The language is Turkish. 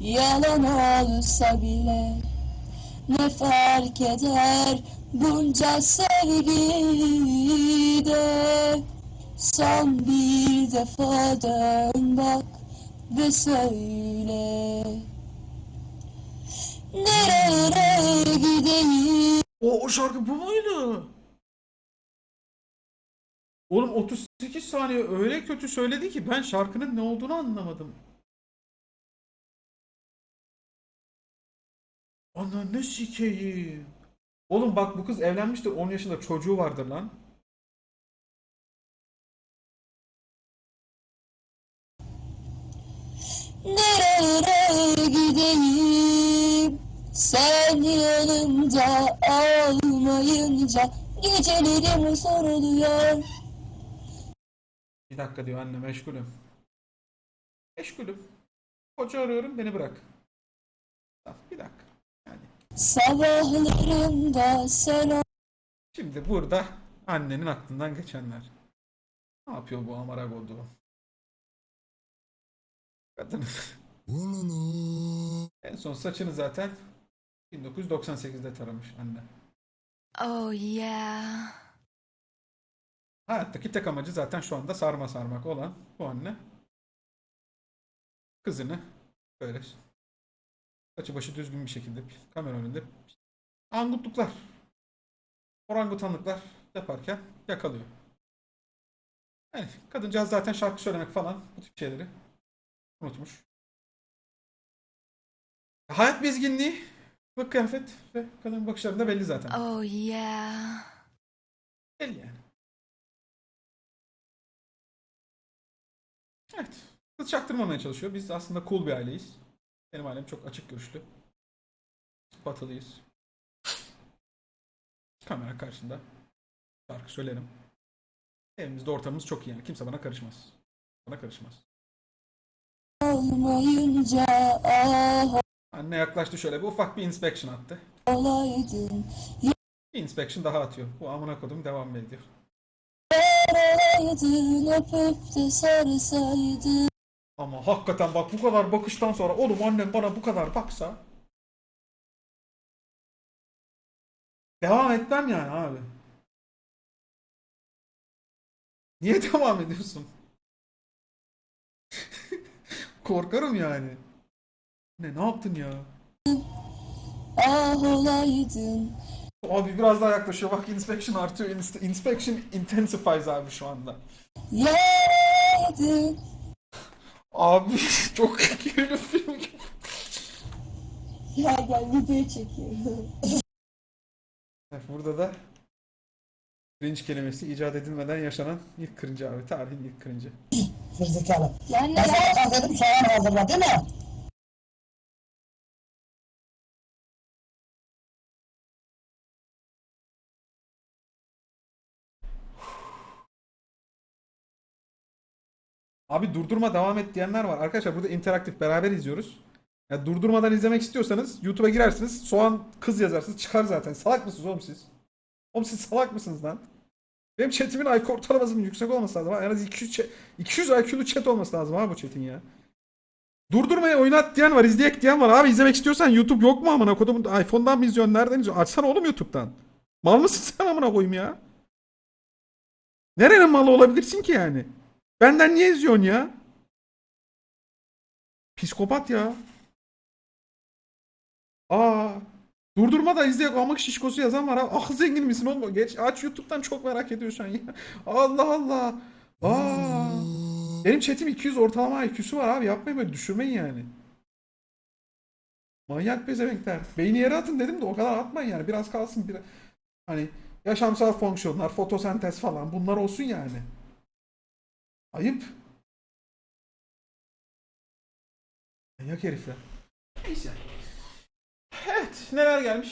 Yalan olsa bile ne fark eder bunca sevgide Son bir defa dön bak ve söyle Nereye gideyim O, o şarkı bu muydu? Oğlum 38 saniye öyle kötü söyledi ki ben şarkının ne olduğunu anlamadım. Ananı sikeyim. Oğlum bak bu kız evlenmiştir 10 yaşında çocuğu vardır lan. Nereye gideyim Sen yanımda olmayınca Gecelerim soruluyor Bir dakika diyor anne meşgulüm. Meşgulüm. Koca arıyorum beni bırak. Tamam, Bir dakika. Yani Sabahlarımda sen Şimdi burada annenin aklından geçenler. Ne yapıyor bu amara koduğu? Kadın en son saçını zaten 1998'de taramış anne. Oh yeah. Hayattaki tek amacı zaten şu anda sarma sarmak olan bu anne. Kızını böyle saçı başı düzgün bir şekilde kamera önünde angutluklar, orangutanlıklar yaparken yakalıyor. Yani kadıncağız zaten şarkı söylemek falan bu tip şeyleri unutmuş. Hayat bezginliği, kılık kıyafet ve kadın bakışlarında belli zaten. Oh yeah. Belli yani. Evet. Kız çaktırmamaya çalışıyor. Biz aslında cool bir aileyiz. Benim ailem çok açık görüşlü. Batılıyız. Kamera karşısında. Şarkı söylerim. Evimizde ortamımız çok iyi yani. Kimse bana karışmaz. Bana karışmaz. olmayınca Ah Anne yaklaştı şöyle bir ufak bir inspection attı. olaydın Bir inspection daha atıyor. Bu amına kodum devam ediyor. Yaraydın öpüp de sarsaydın Ama hakikaten bak bu kadar bakıştan sonra oğlum annem bana bu kadar baksa devam etmem yani abi. Niye devam ediyorsun? Korkarım yani. Ne ne yaptın ya? Ah olaydın Abi biraz daha yaklaşıyor. Bak inspection artıyor. Ins- inspection intensifies abi şu anda. Yaraydın Abi çok gerilim film gibi. Ya gel video çekiyorum Burada da cringe kelimesi icat edilmeden yaşanan ilk cringe abi. Tarihin ilk cringe'i. Gerizekalı. Yani Ben sana kaldırdım soğan hazırla değil mi? Abi durdurma devam et diyenler var. Arkadaşlar burada interaktif beraber izliyoruz. Ya durdurmadan izlemek istiyorsanız YouTube'a girersiniz. Soğan kız yazarsınız çıkar zaten. Salak mısınız oğlum siz? Oğlum siz salak mısınız lan? Benim chatimin IQ ortalamasının yüksek olması lazım. ha. En az 200, cha- 200 IQ'lu chat olması lazım abi bu chatin ya. Durdurmaya oynat diyen var, izleyek diyen var. Abi izlemek istiyorsan YouTube yok mu amına kodumun? iPhone'dan mı izliyorsun? Nereden izliyorsun? Açsana oğlum YouTube'dan. Mal mısın sen amına koyayım ya? Nerenin malı olabilirsin ki yani? Benden niye izliyorsun ya? Psikopat ya. Aa. Durdurma da izleyek amık şişkosu yazan var ha. Ah zengin misin oğlum? Geç aç YouTube'dan çok merak ediyorsun ya. Allah Allah. Aa. Benim chatim 200 ortalama IQ'su var abi. Yapmayın böyle düşürmeyin yani. Manyak pezevenkler. Beyni yere atın dedim de o kadar atmayın yani. Biraz kalsın bir hani yaşamsal fonksiyonlar, fotosentez falan bunlar olsun yani. Ayıp. Manyak herifler. Neyse. Evet neler gelmiş?